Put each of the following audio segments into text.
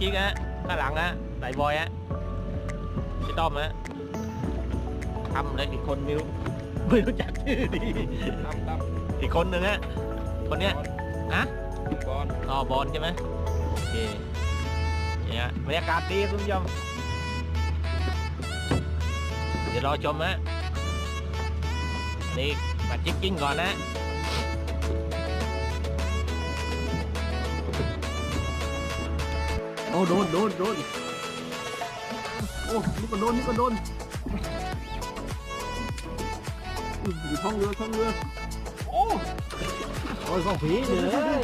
มาสมาชิกฮะข้างหลังฮะไหนบอยฮะพี่ต้อมฮะทำเลยอีกคนไม่รู้ไม่รู้จักชื่อดีตั้มตั้มอีกคนหนึ่งฮะคนเนี้ยฮะบอลต่อบอลใช่ไหมโอเคเนี่ยฮะบรรยากาศดีคุณผู้ชมเดี๋ยวรอชมฮะนี่มาจิ๊กกิ้งก่อนนะ อ้โดนโดนโดนโอ้นี่ก็โดนนี่ก็โดนอื้ออยู่ท้องเรือท้องเรือโอ้โอ้ยของผีเลย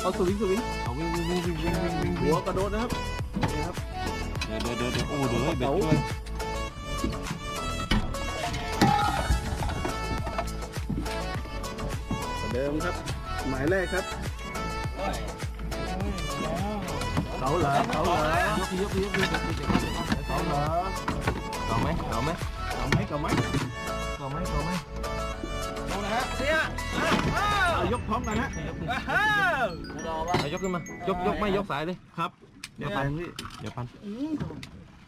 เอาสวิงสวิงเอาวิ่งวิ่งวิ่งวิ่งวิ่งวิ่งวิ่งหัวกระโดดนะครับนี่ครับเดี๋ยวเดี๋ยวเดี๋ยวเดี๋ยวโอ้เดี๋ยวให้เบ็ดด้วยเหมือนเดิมครับหมายแรกครับ เขาเหรอเขาเหรอยกยกยกยกเขาเหรอเอาไหมเอาไหมเอาไหมเอาไหมเอาไหมเอาไหมดูนะฮะเสียเอายกพร้อมกันฮะอ้าวเอายกขึ้นมายกยกไม่ยกสายเลยครับเดี๋ยวปันพี่เดี๋ยวพัน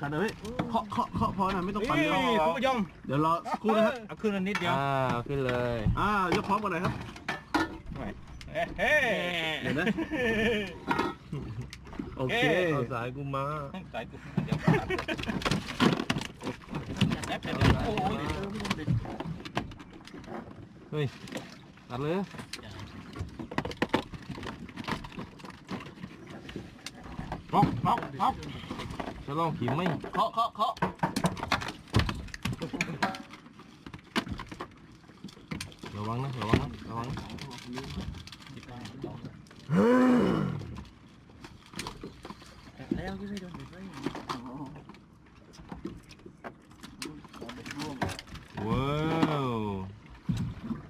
กันเลยเคาะเคาะเคาะพอนะไม่ต้องปันเดี๋ยวคุณผู้ชมเดี๋ยวรอคู่นะครับเอาขึ้นอันนิดเดียวอ่าเอาขึ้นเลยอ่ายกพร้อมกันหน่อยครับเฮ้เดี๋ยวนะ โอเคเอาสายกูมาสายกูเดี๋ยวแป๊บเดียวโอ้ยเฮ้ยตัดเลยล็อกล็อกล็อกจะลองขีมไหมเคาะเคาะเคาะระวังนะระวังนะระวังนะ แล้วยืดโดนบิดไว้ ว้าว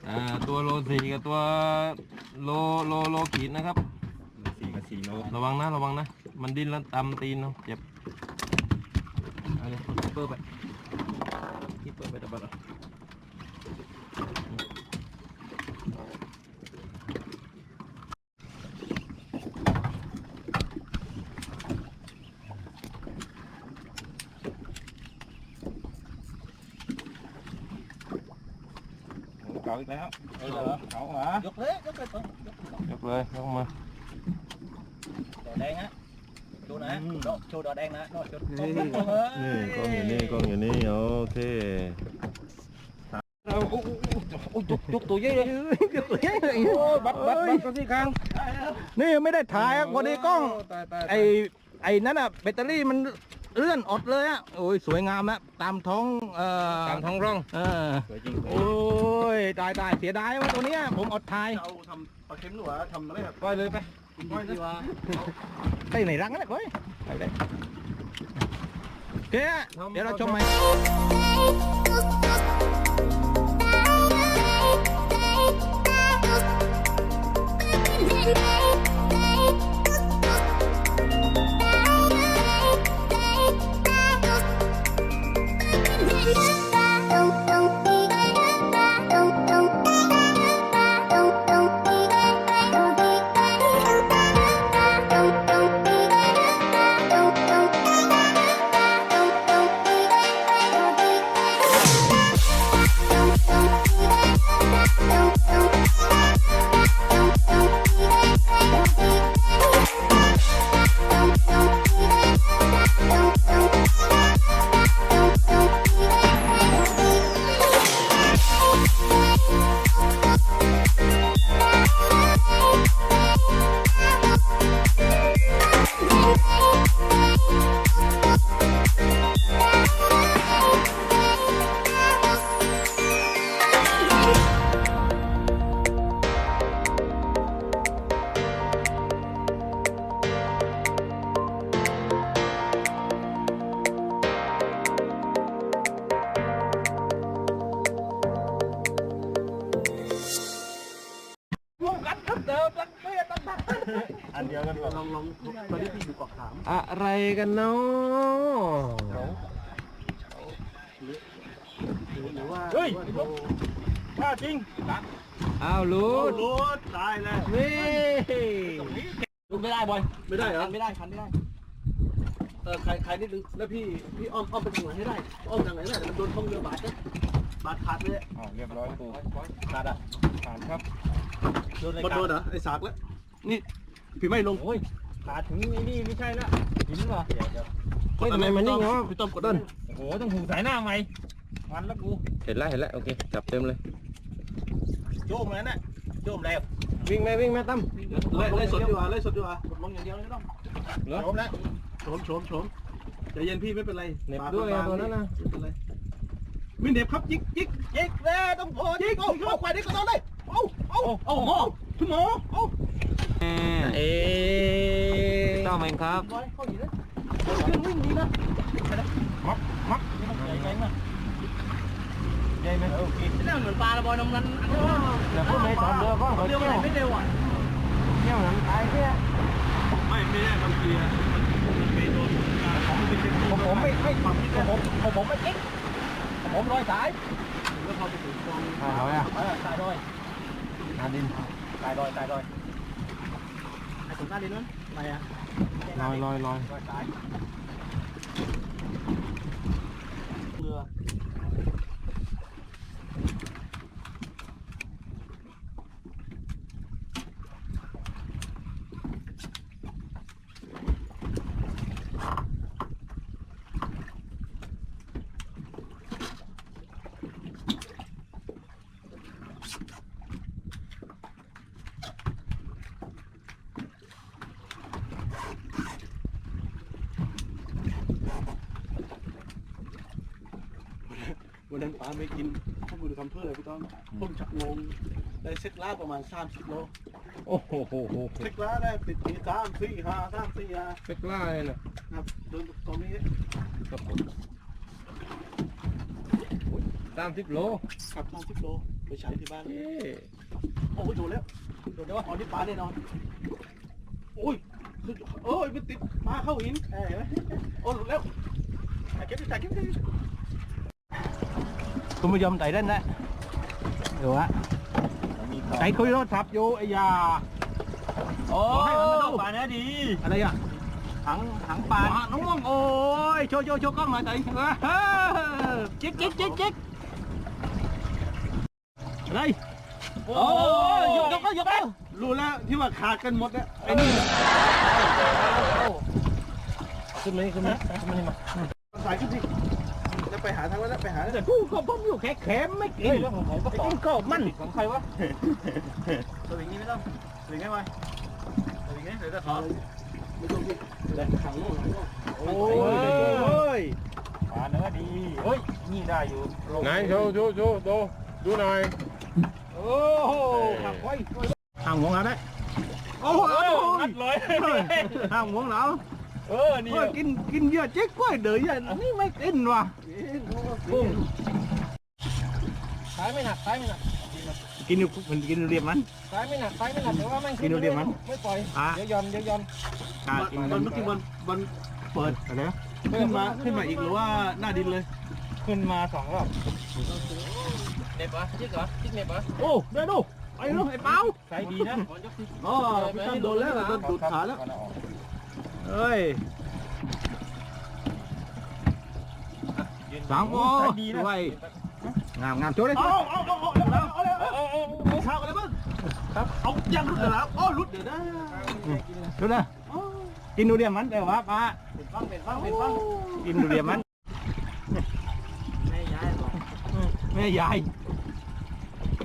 อ่าตัวโล สี่กับตัวโลโลโลขีดนะครับ สี่กับสี่โลระวังนะระวังนะ มันดิ้นแล้วตำตีนเนาะเจ็บเอาเลยคิปเปอร์ไปคิปเปอร์ไปตะบัดเอาเก่าอีกแล้วเออเก่าเหรอยกเลยยกเลย ยกเลยยกมา ดอแดงฮะดูนะโดโชว์ดอแดง นี่นี่กล้องอยู่นี่กล้องอยู่นี่โอเคยกตัวใหญ่เลยยกตัวใหญ่เลยโอ้บัดบัดบัดกันสิครั้งนี่ไม่ได้ถ่ายอะพอดีกล้องตายตายไอไอ้นั่นอะแบตเตอรี่มันเลื่อนอดเลยอะโอ้ยสวยงามนะตามท้องเอ่อตามท้องร่องเออโอ้ยตายตายเสียดายว่าตัวเนี้ยผมอดถ่าย เอาทำปลาเค็มหรือว่าทำอะไรครับปเลยไปปล่อยไปไหนรังนั่นแหละเว้ยไปเลย เคฮะเดี๋ยวเราชมไหม กันเนาะเฮ้ยว่าโทรพลาดจริงอ้าวลุดรถตายแล้วนี่ลุกไม่ได้บอยไม่ได้เหรอไม่ได้คันไม่ได้เออใครใครนิดนึงแล้วพี่พี่อ้อมอ้อมไปทางไหนให้ได้อ้อมทางไหนได้มันโดนท้องเรือบาดนะบาดขาดเลยอ้าเรียบร้อยปูขาดอะผ่านครับโดนอะไรมันโดนเหรอไอ้สากแล้วนี่พี่ไม่ลงโอ้ยขาดถึงไอ้นี่ไม่ใช่ละ หินเหรอเดี๋ยวเดี๋ยวเฮ้ยทำไมมันนิ่งวะพี่ต้อมกดดันโอ้โหต้องหูสายหน้าใหม่มันแล้วกูเห็นแล้วเห็นแล้วโอเคจับเต็มเลยโจมแล้วน่ะโจมแล้ววิ่งไหมวิ่งไหมตั้มไล่ไล่สดดีกว่าไล่สดดีกว่ากดลงอย่างเดียวเลยไม่ต้องเหรอโจมแล้วโฉมโฉมโฉมใจเย็นพี่ไม่เป็นไรเหน็บด้วยอะตัวนั้นนะไม่เป็นไรไม่เหน็บครับยิกยิกยิงแล้วต้องโผล่ยิกโอ้โหไปนี่ก็ต้องได้โอ้โอ้โอ้โหคุณหมอโอ้เอ๊ต้อมเองครับ วิ่งดีนะมักมักนี่มันใหญ่ไหมมั้งใหญ่ไหมโอเคนี่เหมือนปลาละบอยน้ำนั้นเดี๋ยวพูดในตอนเรือก็เขาเร็เที่วยวไม่เร็วอะเที่ยวน้ำตายแค่ไม่ไม่ได้บางทีอะมันไปโดนของมันเป็นเด็กผมผมไม่ไม่ผมผมผมผมไม่เจ๊กผมรอยสายแล้วพอไปถึงกองอ่าเอาอะเออสายดอยนาดินสายดอยสายดอยไอ้สงการดีนั้นอะไรอะลอยลอยลอยรอยสาย เรือ วันนั้นป้าไม่กินข้าวบุญคำเพื่อพี่ต้อมต้มจักงงได้เซ็กล่าประมาณ30โลโอ้โหโหโหเซ็กล่าได้ติดทีสามสี่ห้าสามสี่ห้าเป็กล่าเลยนะครับโดนตรงนี้สามสิบโลขับสามสิบโลไปใช้ที่บ้านเอ๊ะโอ้ยโดนแล้วโดนแล้วอ๋อนี่ปลาแน่นอนโอ้ยโอ้ยมันติดปลาเข้าหินเอ้ยโอ้หลุดแล้วแต่เก็บแต่เก็บ คุณผู้ชมไต่เล่นนะดูฮะไต่คุยโทรศัพท์อยู่ไอ้ยา โอ้ให้มันมาดู ปลาเนื้อดีอะไรอะถังถังปลาน้องม่วงโอ้ยโชว์โชว์โชว์กล้องหน่อยไต่จิกจิกจิกจิกอะไรโอ้ยยกยกยกยกรู้แล้วที่ว่าขาดกันหมดเนี่ยไอ้นี่ขึ้นมาขึ้นมาขึ้นมาสายขึ้นสิจะ ไปหาทางนั้นแล้วไปหาแต่กูก็ผมอยู่แค่เข็มไม่กินแล้วผมก็กินก็มันของใครวะตัวอย่างนี้ไม่ต้องตัวอย่างนี้ไว้ตัวอย่างนี้เดี๋ยวจะขอไม่ต้องพี่เดี๋ยวขังลูกขังลูกโอ้ยปลาเนื้อดีเฮ้ยนี่ได้อยู่ไหนโชว์โชว์โชว์ดูดูหน่อยโอ้โหขับไว้ห่างหวงแล้วได้โอ้โหนัดเลยห้ามหวงเหรอ เออนี่โอ้ยกินกินเยอะเจ๊กกล้วยเดือยอันนี้ไม่กินว่ะกุ้งซ้ายไม่หนักซ้ายไม่หนักกินอยู่มันกินเรียบมันซ้ายไม่หนักซ้ายไม่หนักแต่ว่ามันกินดูดิมันไม่ปล่อยอะเดี๋ยวย่อนเดี๋ยวย่อนการกินมันเมื่อกี้มันมันเปิดอะไรนะขึ้นมาขึ้นมาอีกหรือว่าหน้าดินเลย ขึ้นมาสองรอบเน็บเหรอจิกเหรอจิกเน็บเหรอโอ้เดี๋ยวดูไปดูไอ้เป้าใส่ดีนะอ๋อพี่ตั้มโดนแล้วโดนดูดขาแล้ว เอ้ยสามโอ้ด้ยงามงามโจ้เลยเอาเอาเอาเอาแล้วเอาแล้วเอาเอาข้าวกันเลยมึงครับเอายังรุดแล้วโอ้รุดเดี๋ยวนะรุดนะกินดูเดียมันเดี๋ยววะป้าเป็นฟังเป็นฟังเป็นฟังกินดูเดียมันแม่ยายบอกแม่ยาย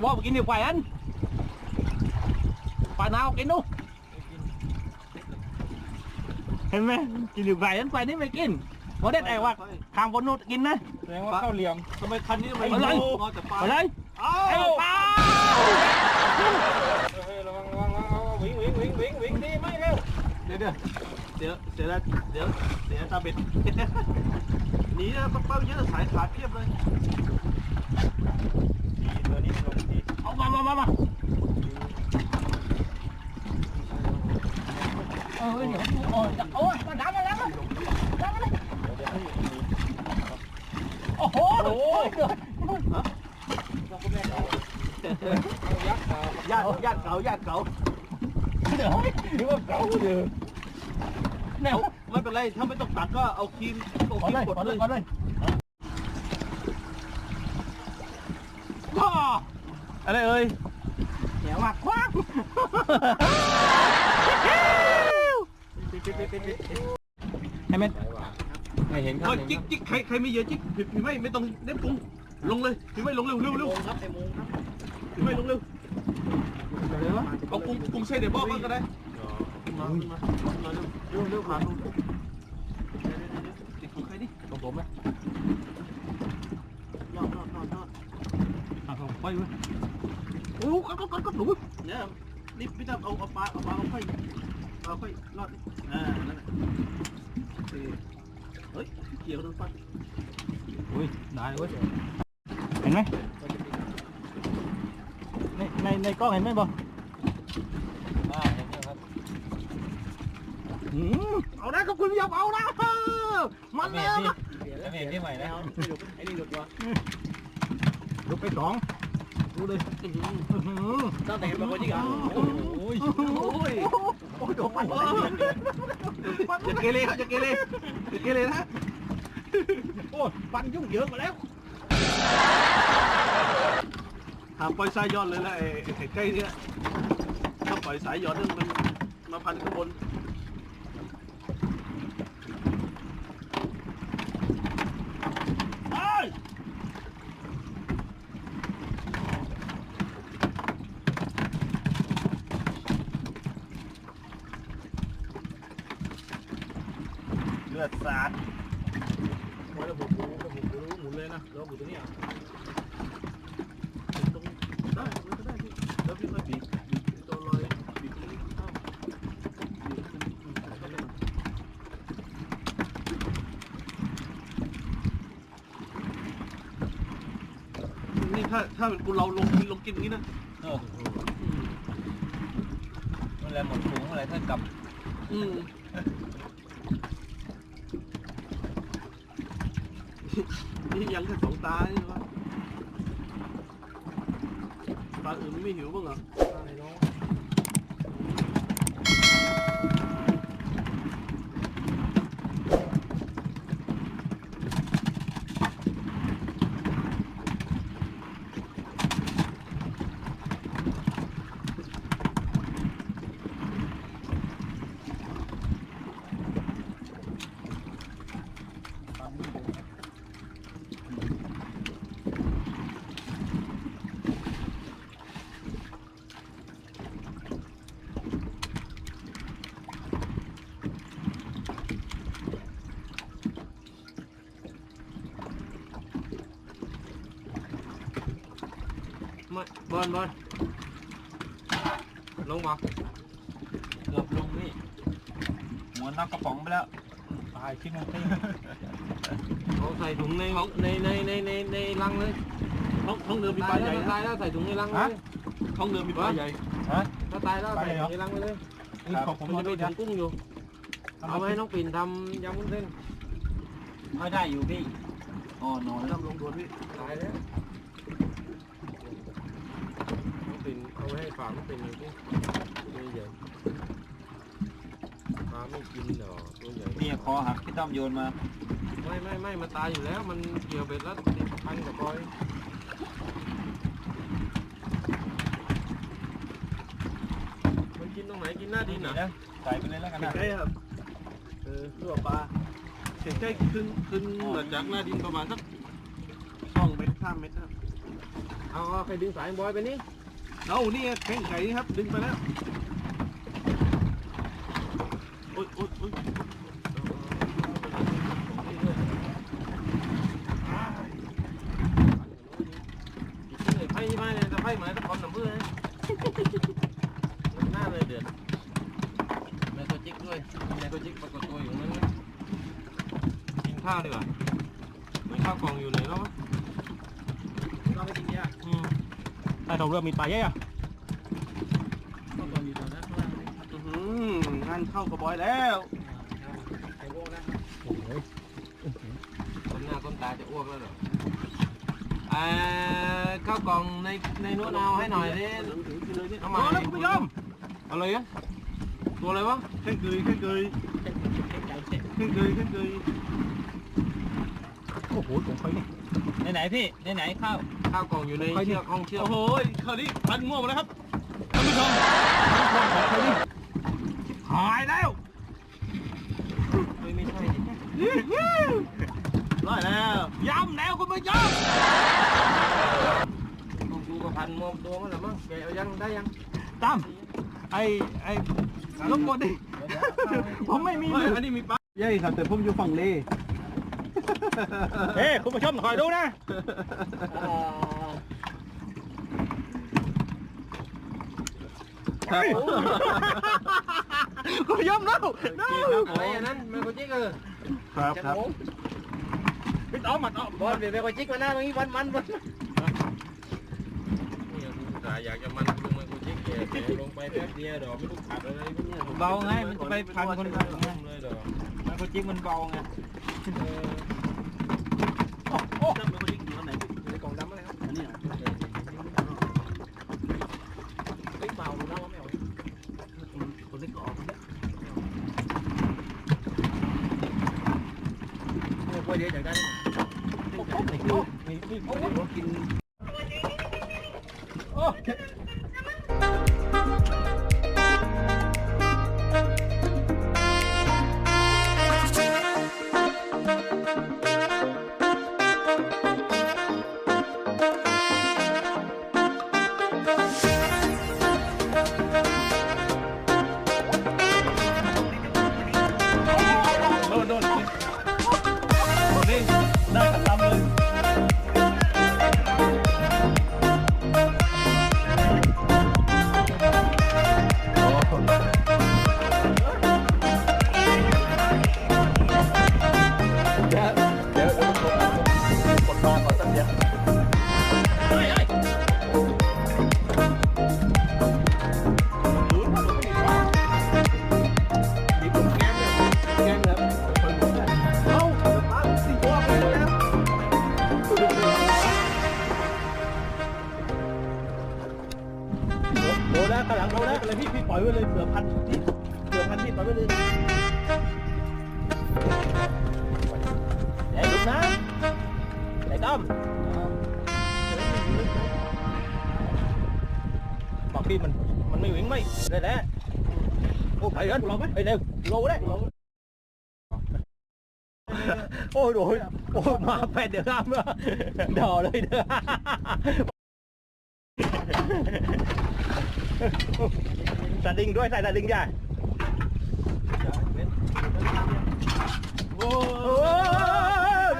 บอากินเดี๋ยวไปอันปลาหนาวกินดู เห็นไหมกินดีกว่าอันไปนี่ไม่กินโมเด็ดไอ้ว่าทางบนนู้นกินนะแสดงว่าเข้าเหลี่ยมทำไมคันนี้ทำไมเอาเลยงอแต่ปลาไปเลยเอาไอ้ปลาเฮ้ยระวังระวังระวังเอาวิ่งวิ่งวิ่งวิ่งวิ่งดีไม่เร็วเดี๋ยวเดี๋ยวเดี๋ยวเดี๋ยวเดี๋ยวเดี๋ยวตาเบ็ดหนีนะเป้าเยอะสายขาดเพียบเลยตัวนี้ลงดีเอามามามามา เออเดี๋ยวโอ้ยโอ้ยมาดังมาดังมาดังมาเลยโอ้โหโอ้ยเกิดญาติญาติเก่าญาติเก่าเดี๋ยวนึกว่าเก่าเดือแนวไม่เป็นไรถ้าไม่ต้องตัดก็เอาครีมเอาขอครีมเลยกดขอเลเลยยขอเลยพ่ออะไรเอ่ยเหนียวมาก คว้างให้เม็ดไม่เห็นครับเฮ้ยจิ๊กจิ๊กใครใครไม่เยอะจิ๊กผิดผิดไม่ไม่ต้องเน้นปรุงลงเลยผิดไม่ลงเร็วเร็วเร็วครับไอ้มงครับผิดไม่ลงเร็วเอาปรุงปรุงเส้นเดี๋ยวบอกก็ได้มามามาเร็วเร็วเร็วมาลงติดของใครดิของผมไหมยอดยอดยอดยอดอะของไปเว้ยโอ้ก็ก็ก็ก็หนูเนี่ยนี่พี่ตั้มเอาเอาปลาเอาปลาเอาไข่ เอาไข่รอดดิอ่านั่นแหละโอเคเฮ้ยเกี่ยวโดนฟันอุ้ยได้เว้ยเห็นไหมในในในกล้องเห็นไหมบออ่าเห็นครับอืมเอาได้ครับคุณพี่ยอมเอานะมันแล้วจะเห็นที่ใหม่นะไอ้นี่หลุดวะยกไปสอง ดูเลยอื้อหือตั้งแต่เป็นคนที่กันโอ้ยโอ้ยโอ้ยโดนปันอย่าเกเรครับอย่าเกเรอย่าเกเรนะโอ้ยปันยุ่งเยอะมาแล้วหาปล่อยสายย้อนเลยนะไอ้ไอ้ใกล้เนี่ยถ้าปล่อยสายย้อนเนี่ยมันมาพันข้างบน ลือดสาดไว้ระบบรู้ระบบรู้หมุนเลยนะระบบตัวนี้อะตรงได้ก็ได้พี่แล้วพี่ค่อยบีบบีบตัวลอยบีบเข้าบีบขึ้นอืมเข้าไปหน่อยนี่ถ้าถ้าเป็นกูเราลงกินลงกินอย่างนี้นะเออเมื่อไรหมดถุงอะไรถ้ากลับ อืม นี่ยังแค่สองตานี่วะตาอื่นไม่หิวบ้างเหรอ อลบอลลงมาเกือบลงนี่หมวนนอกกระป๋องไปแล้วตายชิ้นนึงที่เอาใส่ถุงในในในในในในรังเลยท้องท้องเดิมมีปตาลายใหแล้ญ่วตายนะแล้วใส่ถุงในรังเลยท้องเดิมมีปลาใหญ่ฮะถ้าตายแล้วใส่ถุงในรังไปเลยนี่ของผมมันมาจะด้มีวยถุนะงกุ้งอยู่เอามาให้น้องปิ่นทำยำวุ้นเส้นไม่ได้อยู่พี่อ๋อนอนไม่ต้องลงด่วนพี่ตายแล้วน้องปิ่น เอาไว้ให้ฝากน้องปิ่นหน่อยสิตัวใหญ่ปลาไม่กินเหรอตัวใหญ่นี่คอหักพี่ต้อมโยนมา ไม่ไม่ไม่มันตายอยู่แล้ว มันเกี่ยวเบ็ดแล้วติดพันกับปอยมันกินตรงไหนกินหน้าดินเหรอใส่ไปเลยแล้วกันเห็นะนใกล้ครับเออเพื่อปลาเห็นใกล้ขึ้นขึ้นหลังจากหน้าดินประมาณสักสองเมตรสามเมตรครับเอาเอาใครดึงสายบอยไปนี่ เอานี่แข้งไก่ครับ ดึงไปแล้วโอ๊ยโอ๊ยโอ๊ยไพ่ไพ่เลยจะไพ่หมายตะกอนหนุ่มเพื่อนหน้าเลยเดือดแมโคจิกด้วยแมโคจิกปรากฏตัวอยู่นั้นกินข้าวดีกว่าเหมือนข้าวกองอยู่ไหนแล้ววะ เราไปกินยา อืม ถ้าเราเริ่มมีปลาเยอะข้าตอนอยู่ตอนนั้นข้างล่างนี่อื้อหืองานเข้ากระบอยแล้วไอ้โว้นะโอ้ยต้นหน้าต้นตาจะอ้วกแล้วเหรอไออ่าข้าวกล่องในในนู้นเอาให้หน่อยดิเอามามาแล้วคุณผู้ชมอะไรอะตัวอะไรวะขึ้นเกยขึ้นเกยขึ้นเกยขึ้นเกยโอ้โหสงสัยนี่ไหนๆพี่ไหนๆข้า ข้าวกล่องอยู่ในเชือกห้องเชือกโอ้โหคราวนี้พันง่วงหมดแล้วครับท่านผู้ชมหายแล้วเฮ้ยไม่ใช่ดิร้อยแล้วย้ำแล้วคุณผู้ชมต้องดูกับพันมอมตัวมันแหละมั้งแกเอายังได้ยังตั้มไอ้ไอ้รบกวนดิผมไม่มีเฮ้ยอันนี้มีปลาใหญ่ครับแต่ผมอยู่ฝั่งเลเฮ้คุณผู้ชมคอยดูนะ ครับคุณผู้ชมเล่าเล่าอะไรอันนั้นแมงกะจิกเออครับครับพี่ต้อมมาต้อมบอลเดี๋ยวแมงกะจิกมาหน้าตรงนี้วันมันวันอยากจะมันลงแมงกะจิกแกลงไปแป๊บเดียวดอกไม่รู้ขาดอะไรเนี่ยเบาไงมันจะไปพันคนไงเลยดอกมันก็จิกมันเบาไง จำเป็นคนที่อยู่ไหน ในกล่องดำอะไรครับ อันนี้ เฮ้ยเบาดูนะว่าไม่เอา คนเล็กก็ออก เนี่ยกล้วยเดียวอยาก แปดเดือนครับดอเลยเด้อสลิงด้วยใส่สลิงจ้ะโอ้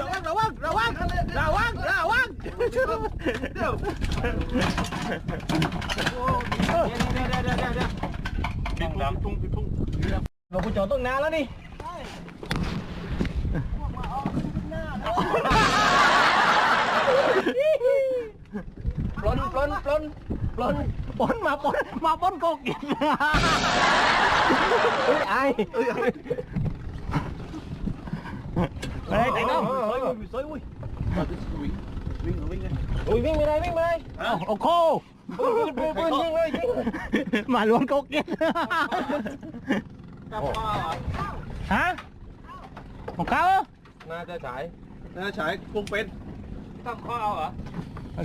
ระวังระวังระวังระวังระวังเดี๋ยวเดี๋ยวเดี๋ยวเดี๋ยวเดี๋ยวเดี๋ยวปิดทุ่งปิดทุ่งเราคุณจอดต้องนานแล้วนี่ ปล้นปล้นปล้นปล้นปล้นมาปล้นมาปล้นโกกินเฮ้ยไอ้ไปไหนไหนน้องสวยสวยอุ้ยวิ่งวิ่งเลยโอ้ยวิ่งไปเลยวิ่งไปเลยเอาโอ้โหปืนปืนปืนยิงเลยยิงมาลวนโกกินกับพ่อฮะของเขา น่าจะฉาย นะฉายพุงเป็นต้องข้อเอาเหรอ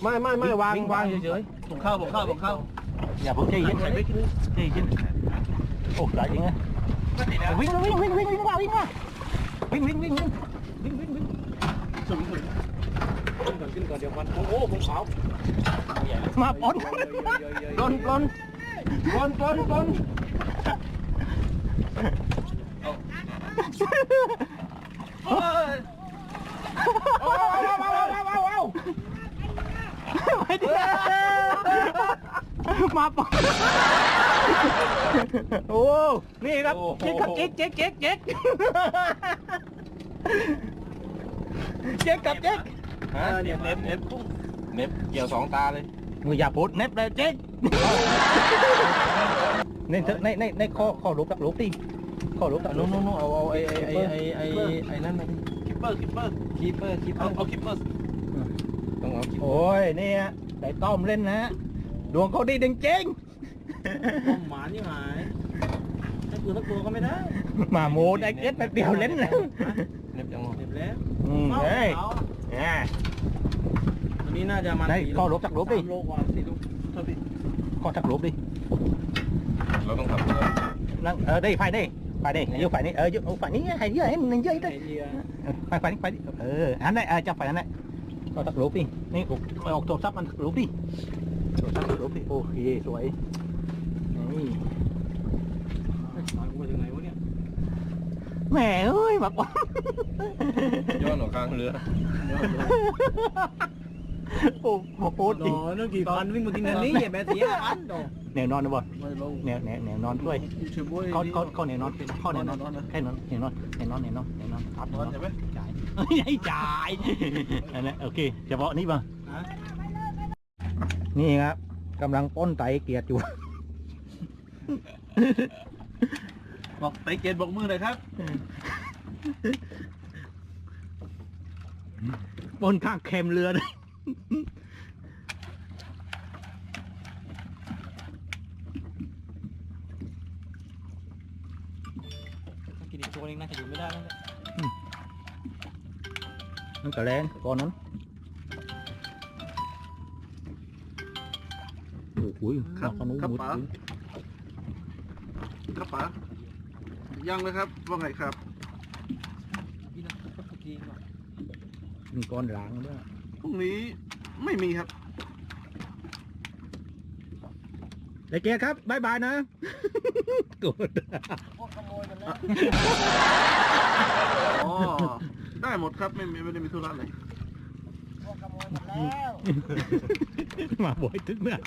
ไม่ไม่ไม่วางวางเฉยผมเข้าผมเข้าผมเข้าๆอย่าเพิ่งใจเย็นใจเย็นใจเย็นโอ้หลายจริงนะวิ่งวิ่งวิ่งวิ่งวิ่งมาวิ่งมาวิ่งวิ่งวิ่งวิ่งวิ่งวิ่งวิ่งสุ่มสุ่มขึ้นก่อนขึ้นก่อนเดี๋ยวมันโอ้โหผมขาวมาปนปนปนปนปนปนโอ้ ยโอ้โอ้โอ้โอ้โอ้โอ้ไม่ดีมาปนโอ้นี่ครับเจ๊กครับเจ๊กเจ๊กเจ๊กเจ๊กเจ๊กกับเจ๊กฮะเน็บเน็บเน็บเน็บเกี่ยวสองตาเลยมึงอย่าพูดเน็บเลยเจ๊กในในในในข้อข้อรูปกับรูปตีข้อรูปกับนู้นนู้นเอาเอาไอไอ้ไอ้ไอ้ไอ้ไอ้นั่นมาดิคิปเปอร์คิปเปอร์ คีเปอร์คีเปอเอาร์เอาคิปเปอร์ต้องเอาโอ้ยนี่ฮะไต่ต้อมเล่นนะฮะดวงเขาดีจริงต้มหมานี่หมายถ้าตัวสักตัวก็ไม่ได้ๆมาโมได้เก็ตแป๊บเดียวเล่นแล้วเน็บจังเจ็บแล้วอืมเฮ้ยอาอ่าอันนี้น่าจะมาได้สี่ข้อลบจากลบดิ สามโลกว่าสี่โลเท่าที่ข้อทักลบดิเราต้องทำเพื่อนั่งเออได้ไฟได้ ไฟได้อยู่ไฟนี้เอออยู่เอาไฟนี้ให้เยอะให้มันเยอะไอได้เดียไฟไฟนี้ไฟนี้เอออันนั้นเออจับไฟนั้นแหละก็ทักลบดินี่ออกออกโทรศัพท์มันทักลบดิโทรศัพท์ทักลบดิโอเคสวยนี่ตายกูไปถึงไหนวะเนี่ยแหมเอ้ยมาปอนย้อนออกกลางเรือโอ้โหโคตรโดดีนนึกกี่พันวิ่งมากินกันนี้อย่าแม่เสียอันโด แนวนอนนะบอลไม่ลงแนวแนวแนวนอนด้วยชื่อบุ้ยเขาเขาเขาแนวนอนเขาแนวนอนแค่นอนแนวนอนแนวนอนแนวนอนแนวนอนครับนอนใช่ไหมจ่ายไม่จ่ายอันนั้นโอเคเฉพาะนี่ป่ะฮะนี่ครับกำลังป้นไตเกียรติอยู่บอกไตเกตบอกมือหน่อยครับป้นข้างเค็มเรือเลย กินอีก ตัวนึงน่าจะอยู่ไม่ได้แล้วนั่นกระแลนก่อนนั้นโอ้โหข้าวขนมครับหมดป๋าครับป๋ายังเลยครับว่าไงครับมีก้อนหลังด้วยพรุ่งนี้ไม่มีครับไอเกียรติครับบายบายนะโกรธ อ๋อ ได้หมดครับ ไม่มีไม่ได้มีธุระอะไรมาบ่อยถึงเมื่อ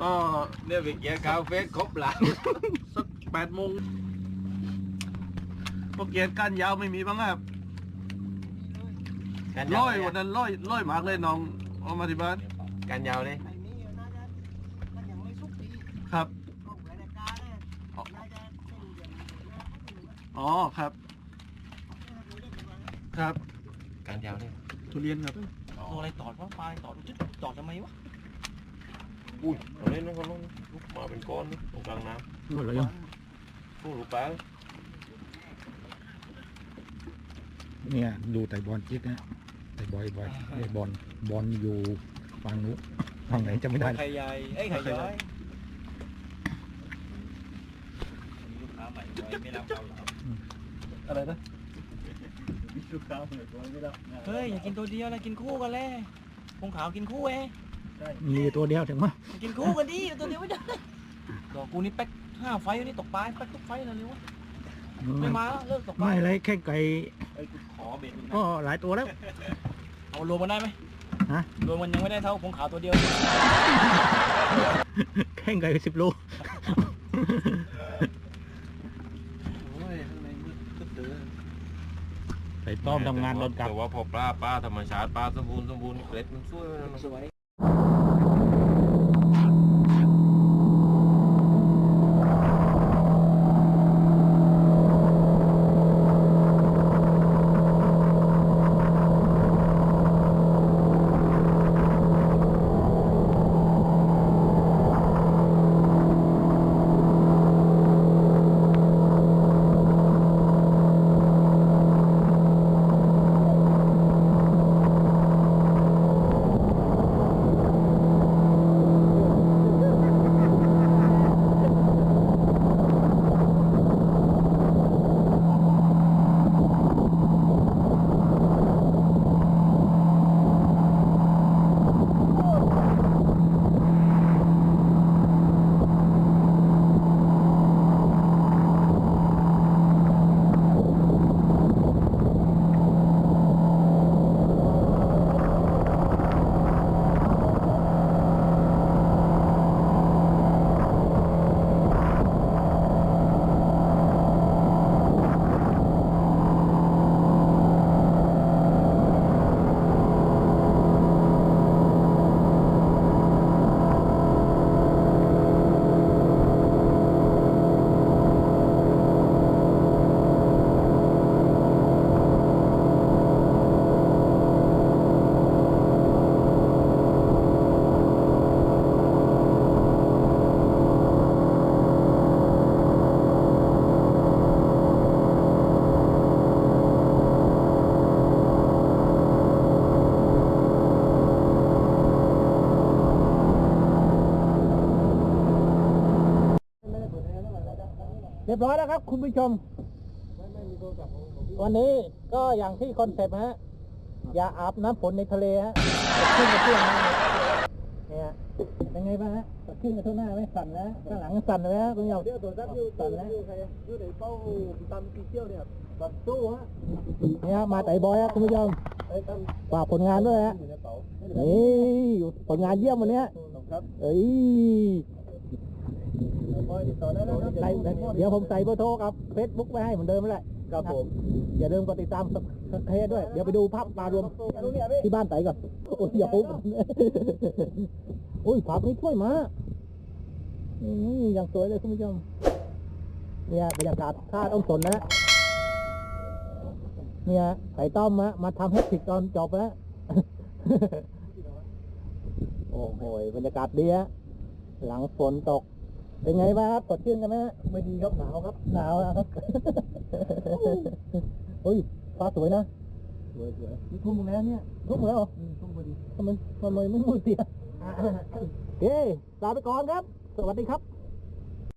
ก็เนี่ยไปเกียร์กาเฟ่ครบหลังสักแปดโมงพวกเกียร์กันยาวไม่มีบ้างครับร้อยวันนั้นร้อยร้อยหมากเลยน้องเอามาที่บ้านการยาวเลย ครับ อ๋อครับ ครับ การยาวเลยทุเรียนครับเอาอะไรตอดวะปลายตอดจุดตอดทำไมวะอุ้ยเอาเล่นนะคนนู้นลุกมาเป็นก้อนนี่ตรงกลางน้หมดแล้วยังำผู้หลูกปลาเนี่ยดูไต่บอลจิ๊กนะไต่บอยบอยไต่บอลบอลอยู่ฝั่งนู้นฝั่งไหนจะไม่ได้ไข่ใหญ่เอ้ยไข่ย้อยลูกค้าใหม่ ไม่รับเราเหรออะไรนะเฮ้ยอย่ากินตัวเดียวนะกินคู่กันเลยพงขาวกินคู่เองมีตัวเดียวถึงมั้ยกินคู่กันดิตัวเดียวไม่ได้ดอกกูนี่แป๊กห้าไฟนี่ตกปลาแป๊กทุกไฟเลยวะไม่มาแล้วเลิกตกปลาไม่ไรแค่ไก่เอ้ยกูขอเบ็ดมึงนะก็หลายตัวแล้ว เอารวมมันได้ไหมฮะ รวมมันยังไม่ได้เท่าพงขาวตัวเดียวแข่งไก่สิบโล โอ้ยข้างในมืดตึ๊ดเด้อ ไต่ต้อมทำงานโดนกลับ แต่ว่าพอปลาปลาธรรมชาติปลาสมบูรณ์สมบูรณ์เกล็ดมันสวยมันสวย บร้อยแล้วครับ คุณผู้ชม วันนี้ก็อย่างที่คอนเซ็ปต์ฮะ อย่าอาบน้ำฝนในทะเลฮะขึ้นกระเพื่อมมาเนี่ยเป็นไงบ้างฮะขึ้นกระทั่วหน้าไหมสั่นนะข้างหลังสั่นเลยฮะคุณผู้ชมเดี๋ยวตัวซับยูสั่นนะยูเดี๋ยวเป้าตำปีเที่ยวเนี่ยแบบสู้ฮะนี่ฮะมาไต่บอยฮะคุณผู้ชมฝากผลงานด้วยฮะนี่ผลงานเยี่ยมวันเนี้ย เอ้ยใส่เดี๋ยวผมใส่เบอร์โทรกับเฟซบุ๊กไว้ให้เหมือนเดิมนั่นแหละครับผม อย่าลืมกดติดตามสเคสด้วย เดี๋ยวไปดูภาพปลารวมที่บ้านไต่ก่อน โอ้ยอย่าพุ่งโอ้ยผักนี่ช่วยมาอืมอย่างสวยเลยคุณผู้ชมเนี่ยบรรยากาศท่าต้นสนนะเนี่ยไข่ต้มมะมาทำให้ผิดตอนจบแล้วโอ้โหบรรยากาศดีฮะหลังฝนตก เป็นไงบ้างครับสดชื่นกันไหมฮะไม่ดีครับหนาวครับ หนาวนะครับเฮ้ยฟ้าสวยนะ สวยสวยนี่ทุ่มแล้วเนี่ยทุ่มแล้วเหรอทุ่มพอดีทำไมทำไมไม่มืดเตียโอเคลาไปก่อนครับ สวัสดีครับ